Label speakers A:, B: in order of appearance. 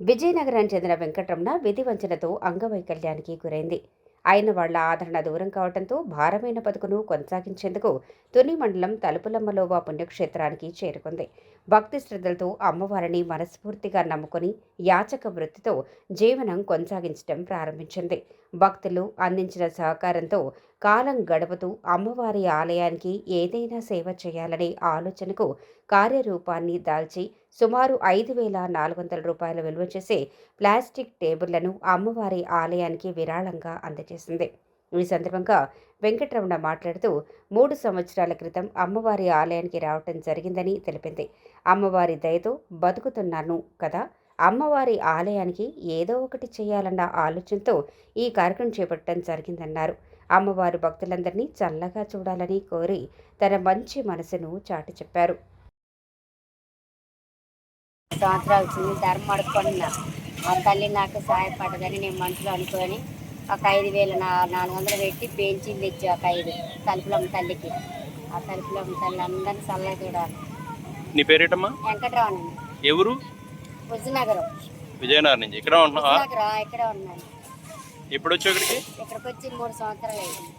A: విజయనగరానికి చెందిన వెంకటరమణ విధి వంచనతో అంగవైకల్యానికి గురైంది. ఆయన వాళ్ళ ఆదరణ దూరం కావడంతో భారమైన బతుకును కొనసాగించేందుకు తుని మండలం తలుపులమ్మలోవా పుణ్యక్షేత్రానికి చేరుకుంది. భక్తి శ్రద్ధలతో అమ్మవారిని మనస్ఫూర్తిగా నమ్ముకుని యాచక వృత్తితో జీవనం కొనసాగించడం ప్రారంభించింది. భక్తులు అందించిన సహకారంతో కాలం గడుపుతూ అమ్మవారి ఆలయానికి ఏదైనా సేవ చేయాలనే ఆలోచనకు కార్యరూపాన్ని దాల్చి సుమారు ఐదు వేల నాలుగు వందల రూపాయల విలువ చేసే ప్లాస్టిక్ టేబుళ్ళను అమ్మవారి ఆలయానికి విరాళంగా అందజేసింది. ఈ సందర్భంగా వెంకటరమణ మాట్లాడుతూ మూడు సంవత్సరాల క్రితం అమ్మవారి ఆలయానికి రావటం జరిగిందని తెలిపింది. అమ్మవారి దయతో బతుకుతున్నాను కదా! అమ్మవారి ఆలయానికి ఏదో ఒకటి చేయాలన్న ఆలోచనతో ఈ కార్యక్రమం చేపట్టడం జరిగిందన్నారు. అమ్మవారి భక్తులందరినీ చల్లగా చూడాలని కోరి తన మంచి మనసును చాటి చెప్పారు.
B: సంవత్సరాలు వచ్చింది ధర్మం అడుక్కున్నా మా తల్లి నాకు సహాయపడదని నేను మనసులో అనుకొని ఒక ఐదు వేలు నాలుగు వందలు పెట్టి బెంచీలు తెచ్చి ఒక ఐదు తలుపులమ్మ తల్లికి. ఆ తలుపులమ్మ తల్లి అందరినీ చల్లగా చూడాలి.
C: నీ పేరేటమ్మా?
B: వెంకటరావు
C: ఎవరు
B: హుజనగరం
C: విజయనగరం నుంచి. ఇక్కడ ఉంటున్నావా?
B: హుజనగరం ఇక్కడే ఉన్నాను.
C: ఎప్పుడు వచ్చావు ఇక్కడికి?
B: ఇక్కడికి వచ్చి మూడు సంవత్సరాలు అయింది.